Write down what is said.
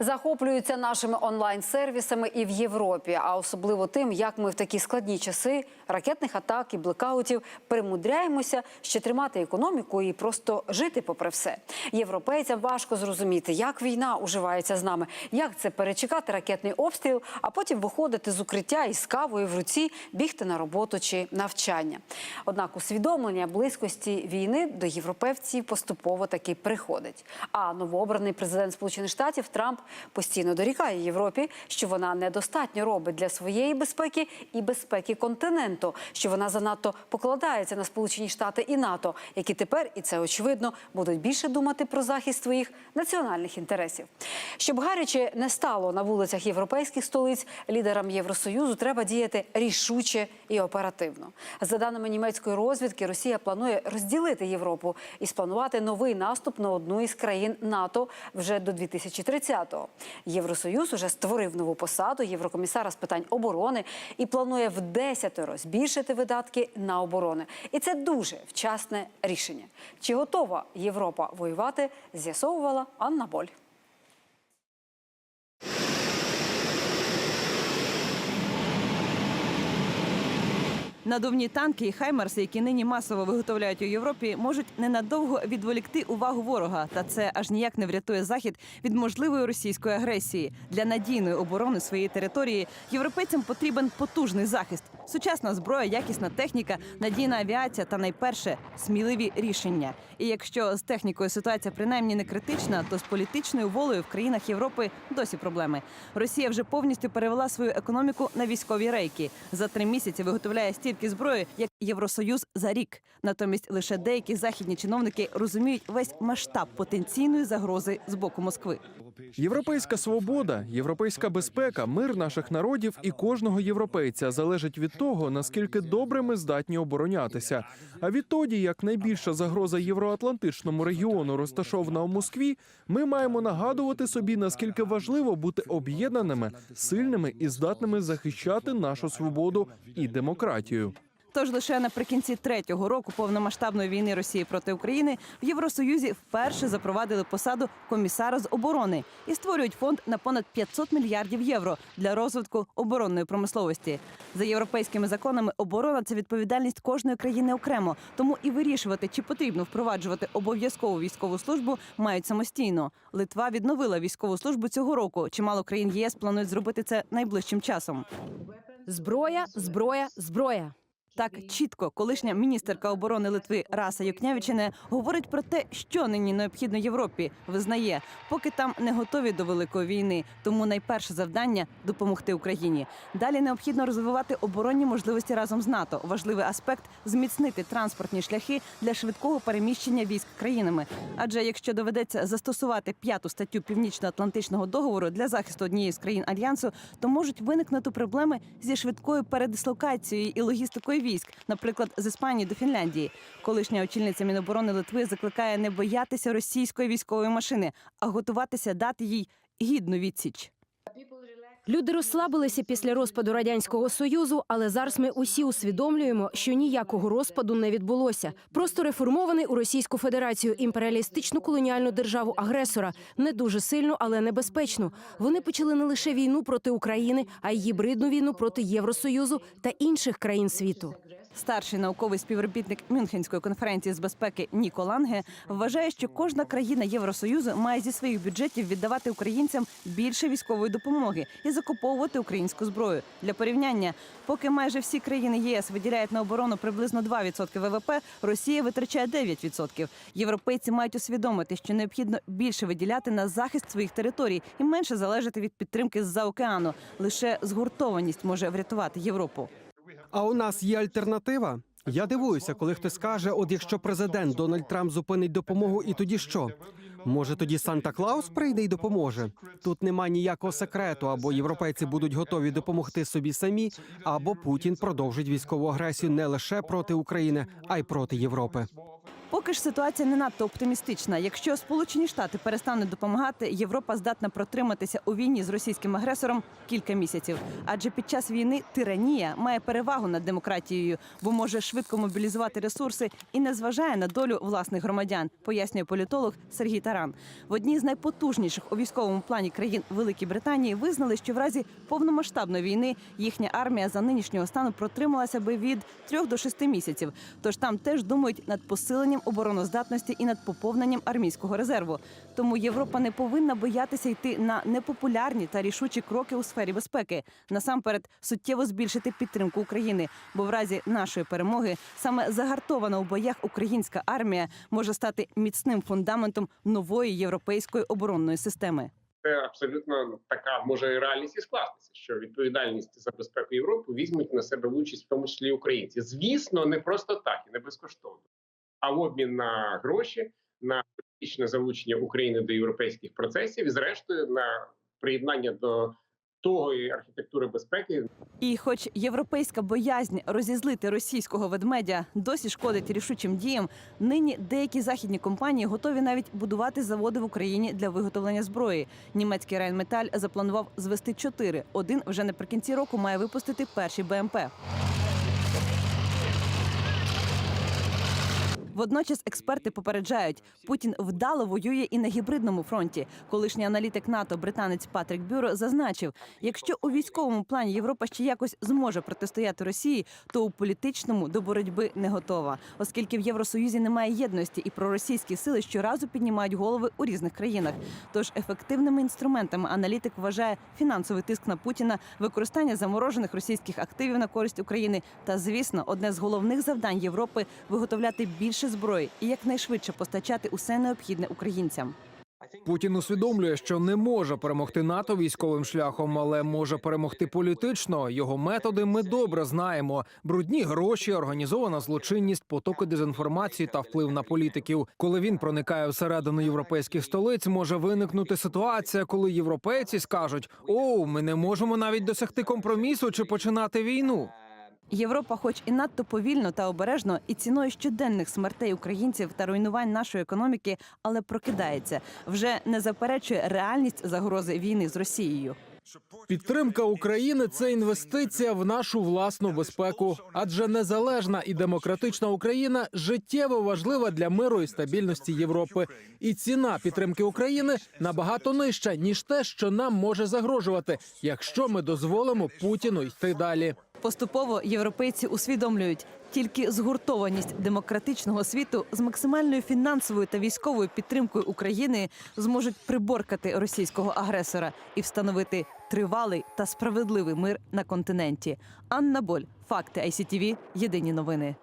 захоплюються нашими онлайн-сервісами і в Європі, а особливо тим, як ми в такі складні часи ракетних атак і блекаутів примудряємося ще тримати економіку і просто жити попри все. Європейцям важко зрозуміти, як війна уживається з нами, як це перечекати ракетний обстріл, а потім виходити з укриття із кавою в руці, бігти на роботу чи навчання. Однак усвідомлення близькості війни до європейців поступово таки приходить. А новообраний президент Сполучених Штатів Трамп постійно дорікає Європі, що вона недостатньо робить для своєї безпеки і безпеки континенту, що вона занадто покладається на Сполучені Штати і НАТО, які тепер, і це очевидно, будуть більше думати про захист своїх національних інтересів. Щоб гаряче не стало на вулицях європейських столиць, лідерам Євросоюзу треба діяти рішуче і оперативно. За даними німецької розвідки, Росія планує розділити Європу і спланувати новий наступ на одну із країн НАТО вже до 2030-го. Євросоюз уже створив нову посаду єврокомісара з питань оборони і планує в десятеро збільшити видатки на оборони. І це дуже вчасне рішення. Чи готова Європа воювати? З'ясовувала Анна Боль. Надувні танки і хаймарси, які нині масово виготовляють у Європі, можуть ненадовго відволікти увагу ворога, та це аж ніяк не врятує захід від можливої російської агресії. Для надійної оборони своєї території європейцям потрібен потужний захист, сучасна зброя, якісна техніка, надійна авіація та найперше сміливі рішення. І якщо з технікою ситуація принаймні не критична, то з політичною волею в країнах Європи досі проблеми. Росія вже повністю перевела свою економіку на військові рейки. За три місяці виготовляє стільки зброї, як Євросоюз за рік. Натомість лише деякі західні чиновники розуміють весь масштаб потенційної загрози з боку Москви. Європейська свобода, європейська безпека, мир наших народів і кожного європейця залежить від того, наскільки добре ми здатні оборонятися. А відтоді, як найбільша загроза євроатлантичному регіону розташована у Москві, ми маємо нагадувати собі, наскільки важливо бути об'єднаними, сильними і здатними захищати нашу свободу і демократію. Тож лише наприкінці третього року повномасштабної війни Росії проти України в Євросоюзі вперше запровадили посаду комісара з оборони і створюють фонд на понад 500 мільярдів євро для розвитку оборонної промисловості. За європейськими законами оборона це відповідальність кожної країни окремо. Тому і вирішувати, чи потрібно впроваджувати обов'язкову військову службу, мають самостійно. Литва відновила військову службу цього року. Чимало країн ЄС планують зробити це найближчим часом. Зброя, зброя, зброя. Так чітко колишня міністерка оборони Литви Раса Юкнявичине говорить про те, що нині необхідно Європі. Визнає, поки там не готові до великої війни. Тому найперше завдання допомогти Україні. Далі необхідно розвивати оборонні можливості разом з НАТО. Важливий аспект зміцнити транспортні шляхи для швидкого переміщення військ країнами. Адже якщо доведеться застосувати п'яту статтю Північно-Атлантичного договору для захисту однієї з країн альянсу, то можуть виникнути проблеми зі швидкою передислокацією і логістикою військ, наприклад, з Іспанії до Фінляндії. Колишня очільниця Міноборони Литви закликає не боятися російської військової машини, а готуватися дати їй гідну відсіч. Люди розслабилися після розпаду радянського союзу, але зараз ми усі усвідомлюємо, що ніякого розпаду не відбулося. Просто реформований у Російську Федерацію імперіалістичну колоніальну державу агресора не дуже сильну, але небезпечну. Вони почали не лише війну проти України, а й гібридну війну проти Євросоюзу та інших країн світу. Старший науковий співробітник Мюнхенської конференції з безпеки Ніко Ланге вважає, що кожна країна Євросоюзу має зі своїх бюджетів віддавати українцям більше військової допомоги і закуповувати українську зброю. Для порівняння, поки майже всі країни ЄС виділяють на оборону приблизно 2% ВВП, Росія витрачає 9%. Європейці мають усвідомити, що необхідно більше виділяти на захист своїх територій і менше залежати від підтримки з-за океану. Лише згуртованість може врятувати Європу. А у нас є альтернатива. Я дивуюся, коли хтось каже: от якщо президент Дональд Трамп зупинить допомогу, і тоді що? Може, тоді Санта Клаус прийде і допоможе? Тут нема ніякого секрету, або європейці будуть готові допомогти собі самі, або Путін продовжить військову агресію не лише проти України, а й проти Європи. Поки ж ситуація не надто оптимістична. Якщо Сполучені Штати перестануть допомагати, Європа здатна протриматися у війні з російським агресором кілька місяців. Адже під час війни тиранія має перевагу над демократією, бо може швидко мобілізувати ресурси і не зважає на долю власних громадян, пояснює політолог Сергій Таран. В одній з найпотужніших у військовому плані країн Великій Британії визнали, що в разі повномасштабної війни їхня армія за нинішнього стану протрималася би від трьох до шести місяців. Тож там теж думають над посиленням обороноздатності і над поповненням армійського резерву. Тому Європа не повинна боятися йти на непопулярні та рішучі кроки у сфері безпеки. Насамперед суттєво збільшити підтримку України, бо в разі нашої перемоги саме загартована у боях українська армія може стати міцним фундаментом нової європейської оборонної системи. це абсолютно така може реальність і скластися, що відповідальність за безпеку Європи візьмуть на себе участь, в тому числі українці. Звісно, не просто так і не безкоштовно, а в обмін на гроші, на політичне залучення України до європейських процесів і, зрештою, на приєднання до того архітектури безпеки, І, хоч європейська боязнь розізлити російського ведмедя досі шкодить рішучим діям, нині деякі західні компанії готові навіть будувати заводи в Україні для виготовлення зброї. Німецький Райнметаль запланував звести чотири. Один вже наприкінці року має випустити перші БМП. Водночас експерти попереджають, Путін вдало воює і на гібридному фронті. Колишній аналітик НАТО, британець Патрік Бюро, зазначив: якщо у військовому плані Європа ще якось зможе протистояти Росії, то у політичному до боротьби не готова, оскільки в Євросоюзі немає єдності, і проросійські сили щоразу піднімають голови у різних країнах. Тож ефективними інструментами аналітик вважає фінансовий тиск на Путіна, використання заморожених російських активів на користь України та, звісно, одне з головних завдань Європи виготовляти зброї і якнайшвидше постачати усе необхідне українцям. Путін усвідомлює, що не може перемогти НАТО військовим шляхом, але може перемогти політично. Його методи ми добре знаємо: брудні гроші, організована злочинність, потоки дезінформації та вплив на політиків. Коли він проникає всередину європейських столиць, може виникнути ситуація, коли європейці скажуть: «Оу, ми не можемо навіть досягти компромісу чи починати війну. Європа, хоч і надто повільно та обережно, і ціною щоденних смертей українців та руйнувань нашої економіки, але прокидається вже не заперечує реальність загрози війни з Росією. Підтримка України це інвестиція в нашу власну безпеку, адже незалежна і демократична Україна життєво важлива для миру і стабільності Європи. І ціна підтримки України набагато нижча ніж те, що нам може загрожувати, якщо ми дозволимо Путіну йти далі. Поступово європейці усвідомлюють, тільки згуртованість демократичного світу з максимальною фінансовою та військовою підтримкою України зможуть приборкати російського агресора і встановити тривалий та справедливий мир на континенті. Анна Боль, факти ICTV, Єдині новини.